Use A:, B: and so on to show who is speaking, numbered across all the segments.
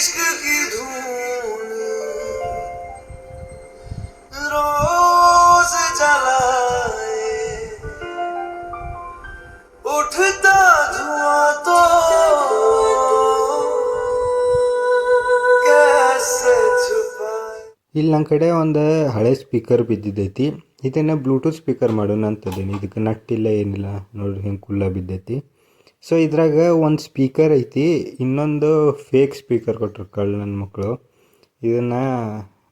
A: इश्क की धूल रोज जलाए उठता धुआं तो कैसे छुपाए
B: ಇಲ್ಲಿ ನನ್ನ ಕಡೆ ಒಂದು ಹಳೆ ಸ್ಪೀಕರ್ ಬಿದ್ದಿದ್ದೈತಿ ಇದನ್ನು ಬ್ಲೂಟೂತ್ ಸ್ಪೀಕರ್ ಮಾಡೋಣ ಅಂತದೇನಿ ಇದಕ್ಕೆ ನಟ್ಟಿಲ್ಲ ಏನಿಲ್ಲ ನೋಡ್ರಿ ಹಿಂಗೆ ಕುಲ್ಲ ಬಿದ್ದೈತಿ ಸೊ ಇದ್ರಾಗ ಒಂದು ಸ್ಪೀಕರ್ ಐತಿ, ಇನ್ನೊಂದು ಫೇಕ್ ಸ್ಪೀಕರ್ ಕೊಟ್ಟರು ಕಳ್ಳ ನನ್ನ ಮಕ್ಕಳು ಇದನ್ನು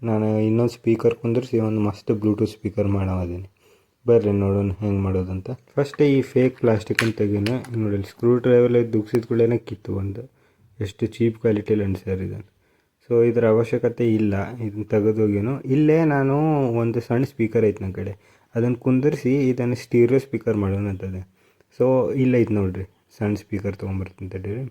B: ನಾನು ಇನ್ನೊಂದು ಸ್ಪೀಕರ್ ಕುಂದಿರಿಸಿ, ಒಂದು ಮಸ್ತ್ ಬ್ಲೂಟೂತ್ ಸ್ಪೀಕರ್ ಮಾಡೋದೀನಿ ಬರ್ರಿ ನೋಡೋಣ ಹೆಂಗೆ ಮಾಡೋದಂತ. ಫಸ್ಟ್ ಈ ಫೇಕ್ ಪ್ಲಾಸ್ಟಿಕ್ ಅಂತ ತೆಗೀನ ನೋಡಿ ಸ್ಕ್ರೂ ಡ್ರೈವರ್ ದುಗ್ಸಿದ ಕೂಡಲೇ ಕಿತ್ತು ಒಂದು. ಎಷ್ಟು ಚೀಪ್ ಕ್ವಾಲಿಟಿಯಲ್ಲಿ ಸರ್ ಇದನ್ನು ಸೊ ಇದರ ಅವಶ್ಯಕತೆ ಇಲ್ಲ ಇದನ್ನ ತೆಗೆದೋಗೇನು. ಇಲ್ಲೇ ನಾನು ಒಂದು ಸಣ್ಣ ಸ್ಪೀಕರ್ ಐತೆ ನನ್ನ ಕಡೆ. ಅದನ್ನು ಕುಂದಿರಿಸಿ, ಇದನ್ನು ಸ್ಟೀರಿಯೋ ಸ್ಪೀಕರ್ ಮಾಡೋಣ ಅಂತದೆ. ಸೊ ಇಲ್ಲ ನೋಡಿರಿ ನೋಡ್ರಿ. ಸಣ್ಣ ಸ್ಪೀಕರ್ ತೊಗೊಂಬರ್ತೀನಿ ತಡೀರಿ.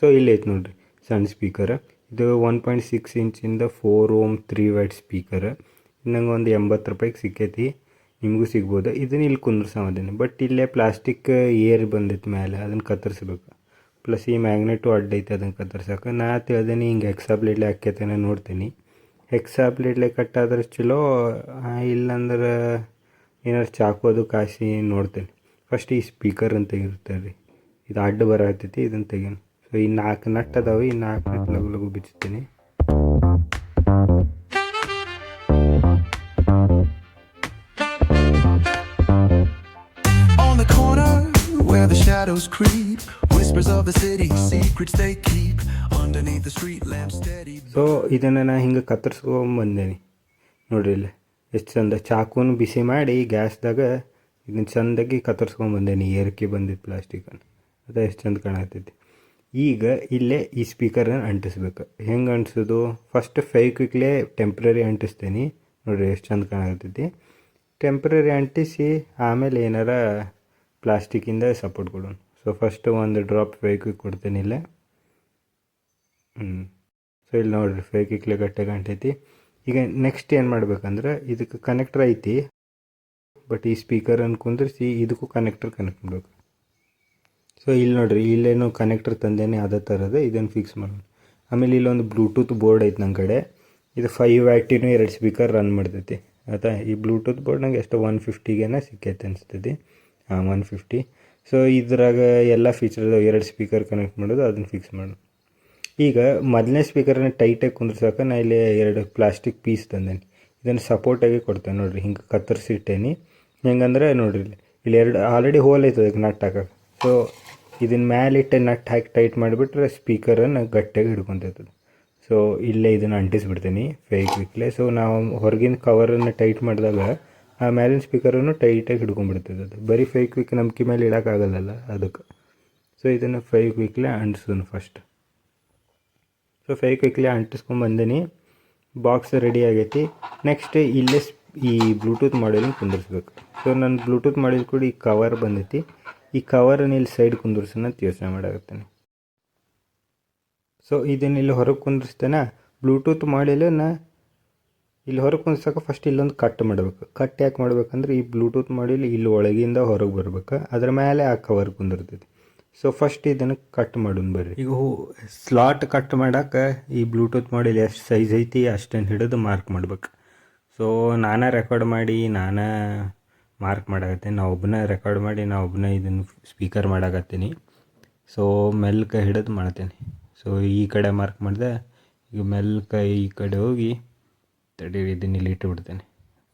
B: ಸೊ ಇಲ್ಲಿ ಐತೆ ನೋಡ್ರಿ, ಸಣ್ಣ ಸ್ಪೀಕರ್ ಇದು one point six ಇಂಚಿಂದ four ohm three watt speaker ನಂಗೆ ಒಂದು ಎಂಬತ್ತು ರೂಪಾಯಿಗೆ ಸಿಕ್ಕೈತಿ. ನಿಮಗೂ ಸಿಗ್ಬೋದು. ಇದನ್ನ ಇಲ್ಲಿ ಕುಂದ್ರಸಾಮದೇನೆ ಬಟ್ ಇಲ್ಲೇ ಪ್ಲಾಸ್ಟಿಕ್ ಏರ್ ಬಂದೈತೆ ಮೇಲೆ ಅದನ್ನು ಕತ್ತರಿಸ್ಬೇಕು. ಪ್ಲಸ್ ಈ ಮ್ಯಾಗ್ನೆಟು ಅಡ್ಡೈತೆ ಅದನ್ನು ಕತ್ತರ್ಸಕ್ಕೆ ನಾ ತಿಳಿದೇನೆ, ಹಿಂಗೆ ಎಕ್ಸಾ ಬ್ಲೇಡ್ಲೆ ಹಾಕ್ಯತೇನೆ ನೋಡ್ತೀನಿ. ಎಕ್ಸಾ ಬ್ಲೇಡ್ಲೆ ಕಟ್ಟಾದ್ರೆ ಚಲೋ ಇಲ್ಲಂದ್ರೆ ಏನಾರು ಚಾಕು ಅದು ಕಾಸಿ ನೋಡ್ತೇನೆ. ಫಸ್ಟ್ ಈ ಸ್ಪೀಕರ್ ಅಂತ ಇರುತ್ತೆ ರೀ ಇದು ಅಡ್ಡ ಬರತೈತಿ ಇದನ್ನು ತೆಗೀನಿ ಸೊ ಈ ನಾಲ್ಕು ನಟ್ ಅದಾವೆ ಈ ನಾಲ್ಕು ನಟ್ ಲಗು ಲಗು ಬಿಚ್ಚುತ್ತೀನಿ. ಸೊ ಇದನ್ನು ನಾ ಹಿಂಗೆ ಕತ್ತರಿಸ್ಕೊಂಬಂದೇನಿ. ನೋಡ್ರಿ ಇಲ್ಲಿ. ಎಷ್ಟು ಚಂದ. ಚಾಕುನ ಬಿಸಿ ಮಾಡಿ ಗ್ಯಾಸ್ದಾಗ ಇದನ್ನ ಚಂದಾಗಿ ಕತ್ತರಿಸ್ಕೊಂಬಂದೇನಿ ಏರಿಕೆ ಬಂದಿದ್ದು ಪ್ಲಾಸ್ಟಿಕನ್ನು ಅದು ಎಷ್ಟು ಚಂದ ಕಾಣತೈತಿ ಈಗ ಇಲ್ಲೇ ಈ ಸ್ಪೀಕರನ್ನು ಅಂಟಿಸ್ಬೇಕು. ಹೆಂಗೆ ಅಂಟಿಸೋದು? First ಫೈಕ್ವಿಕ್ಲೇ temporary ಅಂಟಿಸ್ತೀನಿ. ನೋಡಿರಿ ಎಷ್ಟು ಚಂದ ಕಾಣತೈತಿ ಟೆಂಪ್ರರಿ ಅಂಟಿಸಿ ಆಮೇಲೆ ಏನಾರ ಪ್ಲಾಸ್ಟಿಕಿಂದ ಸಪೋರ್ಟ್ ಕೊಡೋಣ. ಸೊ ಫಸ್ಟ್ ಒಂದು ಡ್ರಾಪ್ ಫೈಕ್ವಿಕ್ ಕೊಡ್ತೇನೆ ಇಲ್ಲೇ. ಹ್ಞೂ ಸೊ ಇಲ್ಲಿ ನೋಡಿರಿ ಫೇಕ್ ಕ್ವಿಕ್ಲೇ ಗಟ್ಟೆ ಅಂಟೈತಿ. ಈಗ ನೆಕ್ಸ್ಟ್ ಏನು ಮಾಡ್ಬೇಕಂದ್ರೆ ಇದಕ್ಕೆ ಕನೆಕ್ಟರ್ ಐತಿ. ಬಟ್ ಈ ಸ್ಪೀಕರ್ ಅನ್ನು ಕುಂದಿರಿಸಿ ಇದಕ್ಕೂ ಕನೆಕ್ಟರ್ ಕನೆಕ್ಟ್ ಮಾಡಬೇಕು ಸೊ ಇಲ್ಲಿ ನೋಡಿರಿ, ಇಲ್ಲೇನು ಕನೆಕ್ಟರ್ ತಂದೇನೆ ಅದೇ ಥರದ ಇದನ್ನು ಫಿಕ್ಸ್ ಮಾಡೋಣ. ಆಮೇಲೆ ಇಲ್ಲೊಂದು ಬ್ಲೂಟೂತ್ ಬೋರ್ಡ್ ಐತೆ ನನ್ನ ಕಡೆ. ಇದು ಫೈವ್ ವ್ಯಾಟಿನೂ ಎರಡು ಸ್ಪೀಕರ್ ರನ್ ಮಾಡ್ತೈತಿ. ಆಯ್ತಾ? ಈ ಬ್ಲೂಟೂತ್ ಬೋರ್ಡ್ ನಂಗೆ ಎಷ್ಟು ಒನ್ ಫಿಫ್ಟಿಗೇನ ಸಿಕ್ಕೈತೆ ಅನಿಸ್ತೈತಿ. ಹಾಂ ಒನ್ ಫಿಫ್ಟಿ ಸೊ ಇದ್ರಾಗ ಎಲ್ಲ ಫೀಚರ್ ಎರಡು ಸ್ಪೀಕರ್ ಕನೆಕ್ಟ್ ಮಾಡೋದು, ಅದನ್ನು ಫಿಕ್ಸ್ ಮಾಡೋಣ. ಈಗ ಮೊದಲನೇ ಸ್ಪೀಕರನ್ನ ಟೈಟಾಗಿ ಕುಂದ್ರಸಾಕ ನಾ ಇಲ್ಲಿ ಎರಡು ಪ್ಲಾಸ್ಟಿಕ್ ಪೀಸ್ ತಂದೇನೆ. ಇದನ್ನು ಸಪೋರ್ಟಾಗಿ ಕೊಡ್ತೇನೆ ನೋಡಿರಿ, ಹಿಂಗೆ ಕತ್ತರಿಸಿಟ್ಟೇನಿ. ಹೆಂಗಂದ್ರೆ ನೋಡಿರಿ ಇಲ್ಲಿ. ಎರಡು ಆಲ್ರೆಡಿ ಹೋಲ್ ಐತೆ ಅದಕ್ಕೆ ನಟ್ ಹಾಕಕ್ಕೆ. ಸೊ ಇದನ್ನ ಮ್ಯಾಲಿಟ್ಟು ನಟ್ ಹಾಕಿ ಟೈಟ್ ಮಾಡಿಬಿಟ್ರೆ ಸ್ಪೀಕರನ್ನು ಗಟ್ಟಿಯಾಗಿ ಹಿಡ್ಕೊತೈತದೆ. ಸೊ ಇಲ್ಲೇ ಇದನ್ನು ಅಂಟಿಸ್ಬಿಡ್ತೀನಿ ಫೇಕ್ ವಿಕ್ಲೆ ಸೊ ನಾವು ಹೊರಗಿನ ಕವರನ್ನು ಟೈಟ್ ಮಾಡಿದಾಗ, ಆ ಮ್ಯಾಲಿನ ಸ್ಪೀಕರನ್ನು ಟೈಟಾಗಿ ಹಿಡ್ಕೊಂಡ್ಬಿಡ್ತದೆ ಅದು. ಬರೀ ಫೇಕ್ ಕ್ವಿಕ್ ನಂಬಿಕೆ ಮೇಲೆ ಇಡೋಕ್ಕಾಗಲ್ಲ ಅದಕ್ಕೆ. ಸೊ ಇದನ್ನು ಫೇಕ್ ವಿಕ್ಲೆ ಅಂಟಿಸೋನು ಫಸ್ಟ್ ಸೊ ಫೇಕ್ ಕ್ವಿಕ್ಲಿ ಅಂಟಿಸ್ಕೊಂಡು ಬಂದೀನಿ. ಬಾಕ್ಸ್ ರೆಡಿ ಆಗೈತಿ. ನೆಕ್ಸ್ಟ್ ಇಲ್ಲೇ ಈ ಬ್ಲೂಟೂತ್ ಮಾಡೆಲ್ನ ಕುಂದಿರ್ಸ್ಬೇಕು. ಸೊ ನನ್ನ ಬ್ಲೂಟೂತ್ ಮಾಡಿದ ಕೂಡ ಈ ಕವರ್ ಬಂದೈತಿ. ಈ ಕವರನ್ನು ಇಲ್ಲಿ ಸೈಡ್ ಕುಂದಿರ್ಸೋಣ ಅಂತ ಯೋಚನೆ ಮಾಡಾಕತ್ತೇನೆ. ಸೊ ಇದನ್ನ ಇಲ್ಲಿ ಹೊರಗೆ ಕುಂದಿರ್ಸ್ತೇನೆ. ಬ್ಲೂಟೂತ್ ಮಾಡಿಲ್ಲನ ಇಲ್ಲಿ ಹೊರಗೆ ಕುಂದಿರ್ಸಕ್ಕೆ ಫಸ್ಟ್ ಇಲ್ಲೊಂದು ಕಟ್ ಮಾಡಬೇಕು. ಕಟ್ ಯಾಕೆ ಮಾಡ್ಬೇಕಂದ್ರೆ ಈ ಬ್ಲೂಟೂತ್ ಮಾಡ್ಯೂಲ್ ಇಲ್ಲಿ ಒಳಗಿಂದ ಹೊರಗೆ ಬರ್ಬೇಕು. ಅದ್ರ ಮೇಲೆ ಆ ಕವರ್ ಕುಂದಿರ್ತೈತಿ. ಸೊ ಫಸ್ಟ್ ಇದನ್ನು ಕಟ್ ಮಾಡೋಣ ಬರ್ರಿ. ಈಗ ಸ್ಲಾಟ್ ಕಟ್ ಮಾಡಕ್ಕೆ ಈ ಬ್ಲೂಟೂತ್ ಮಾಡ್ಯೂಲ್ ಎಷ್ಟು ಸೈಜ್ ಐತಿ ಅಷ್ಟನ್ನು ಹಿಡಿದು ಮಾರ್ಕ್ ಮಾಡ್ಬೇಕು. ಸೊ ನಾನೇ ರೆಕಾರ್ಡ್ ಮಾಡಿ, ನಾನೇ ಮಾರ್ಕ್ ಮಾಡಾಕತ್ತೀನಿ. ನಾ ಒಬ್ಬನೇ ರೆಕಾರ್ಡ್ ಮಾಡಿ, ನಾ ಒಬ್ಬನೇ ಇದನ್ನು ಸ್ಪೀಕರ್ ಮಾಡಾಕತ್ತೀನಿ. ಸೊ ಮೆಲ್ಕ ಹಿಡಿದು ಮಾಡ್ತೀನಿ. ಸೊ ಈ ಕಡೆ ಮಾರ್ಕ್ ಮಾಡಿದೆ, ಈಗ ಮೆಲ್ಕ ಈ ಕಡೆ ಹೋಗಿ ತಡೀರಿ ಇದನ್ನ ಇಲ್ಲಿ ಇಟ್ಟುಬಿಡ್ತೇನೆ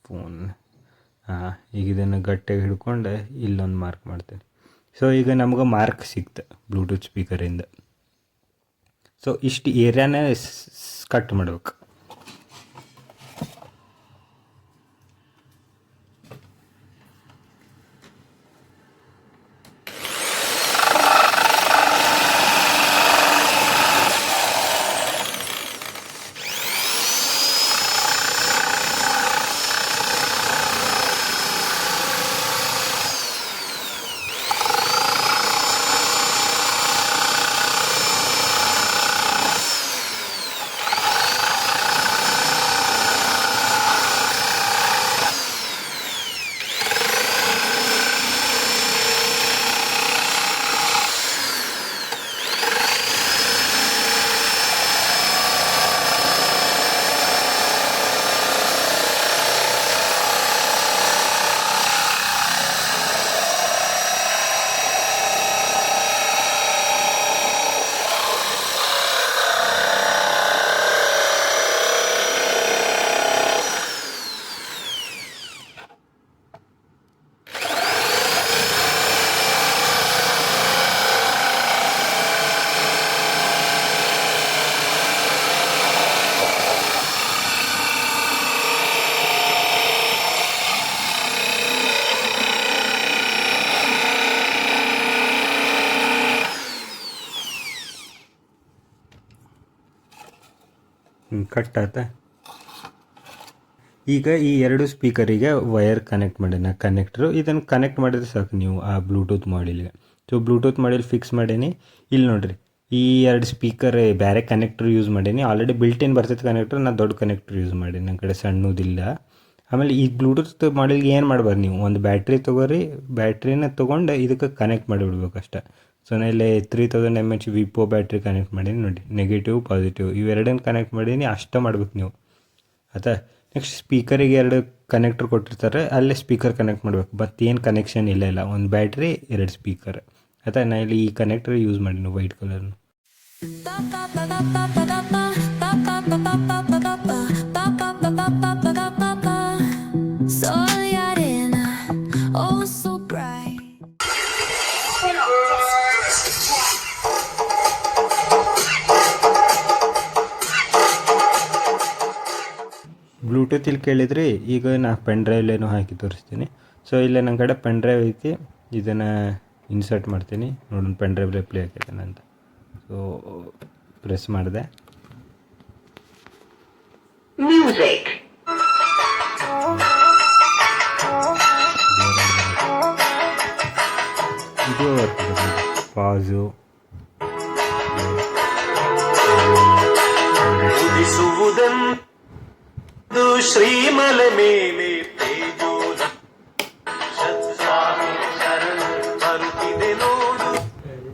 B: ಫೋನ್ ಹಾಂ, ಈಗ ಇದನ್ನು ಗಟ್ಟಿಯಾಗಿ ಹಿಡ್ಕೊಂಡು ಇಲ್ಲೊಂದು ಮಾರ್ಕ್ ಮಾಡ್ತೇನೆ. ಸೊ ಈಗ ನಮ್ಗೆ ಮಾರ್ಕ್ ಸಿಕ್ತು ಬ್ಲೂಟೂತ್ ಸ್ಪೀಕರಿಂದ ಸೊ ಇಷ್ಟು ಏರಿಯಾನೇ ಕಟ್ ಮಾಡ್ಬೇಕು. ಕಟ್ ಆತ. ಈಗ ಈ ಎರಡು ಸ್ಪೀಕರಿಗೆ ವೈರ್ ಕನೆಕ್ಟ್ ಮಾಡೀನಿ ಕನೆಕ್ಟ್ರು ಇದನ್ನು ಕನೆಕ್ಟ್ ಮಾಡಿದ್ರೆ ಸಾಕು ನೀವು ಆ ಬ್ಲೂಟೂತ್ ಮಾಡಿಲ್ಗೆ ಸೊ ಬ್ಲೂಟೂತ್ ಮಾಡಿಲ್ ಫಿಕ್ಸ್ ಮಾಡೀನಿ. ಇಲ್ಲಿ ನೋಡ್ರಿ, ಈ ಎರಡು ಸ್ಪೀಕರ್ ಬೇರೆ ಕನೆಕ್ಟ್ರ್ ಯೂಸ್ ಮಾಡೀನಿ. ಆಲ್ರೆಡಿ ಬಿಲ್ಟ್ ಇನ್ ಬರ್ತೈತೆ ಕನೆಕ್ಟ್ರ್ ನಾನು ದೊಡ್ಡ ಕನೆಕ್ಟ್ರ್ ಯೂಸ್ ಮಾಡೀನಿ. ನನ್ನ ಕಡೆ ಸಣ್ಣದಿಲ್ಲ. ಆಮೇಲೆ ಈ ಬ್ಲೂಟೂತ್ ಮಾಡಿಲ್ಗೆ ಏನು ಮಾಡ್ಬಾರ್ದು ನೀವು? ಒಂದು ಬ್ಯಾಟ್ರಿ ತೊಗೋರಿ ಬ್ಯಾಟ್ರಿನ ತೊಗೊಂಡು ಇದಕ್ಕೆ ಕನೆಕ್ಟ್ ಮಾಡಿಬಿಡ್ಬೇಕು ಅಷ್ಟೇ ಸೊ ನಾನು ಇಲ್ಲಿ ತ್ರೀ ತೌಸಂಡ್ ಎಂ ಎಚ್ ವಿಪೋ ಬ್ಯಾಟ್ರಿ ಕನೆಕ್ಟ್ ಮಾಡೀನಿ ನೋಡಿ. ನೆಗೆಟಿವ್ ಪಾಸಿಟಿವ್ ಇವೆರಡನ್ನು ಕನೆಕ್ಟ್ ಮಾಡೀನಿ, ಅಷ್ಟೇ ಮಾಡ್ಬೇಕು ನೀವು. ಆಯ್ತಾ? ನೆಕ್ಸ್ಟ್ ಸ್ಪೀಕರಿಗೆ ಎರಡು ಕನೆಕ್ಟರ್ ಕೊಟ್ಟಿರ್ತಾರೆ, ಅಲ್ಲೇ ಸ್ಪೀಕರ್ ಕನೆಕ್ಟ್ ಮಾಡಬೇಕು. ಬಟ್ ಏನು ಕನೆಕ್ಷನ್ ಇಲ್ಲ ಇಲ್ಲ. ಒಂದು ಬ್ಯಾಟ್ರಿ ಎರಡು ಸ್ಪೀಕರ್ ಆಯ್ತಾ? ನಾ ಇಲ್ಲಿ ಈ ಕನೆಕ್ಟರ್ ಯೂಸ್ ಮಾಡೀನಿ ವೈಟ್ ಕಲರ್ನು ಬ್ಲೂಟೂತ್ ಇಲ್ಲಿ ಕೇಳಿದ್ರಿ ಈಗ ನಾ ಪೆನ್ ಡ್ರೈವ್ಲೇನೋ ಹಾಕಿ ತೋರಿಸ್ತೀನಿ. ಸೊ ಇಲ್ಲೇ ನನ್ನ ಕಡೆ ಪೆನ್ ಡ್ರೈವ್ ಐತಿ. ಇದನ್ನು ಇನ್ಸರ್ಟ್ ಮಾಡ್ತೀನಿ. ನೋಡೋಣ ಪೆನ್ ಡ್ರೈವ್ಲೇ ಪ್ಲೇ ಆಗ್ತೈತೆ ಅಂತ. ಸೊ ಪ್ರೆಸ್ ಮಾಡಿದೆ. ಇದು ಪಾಸು.
A: శ్రీమలమేమే.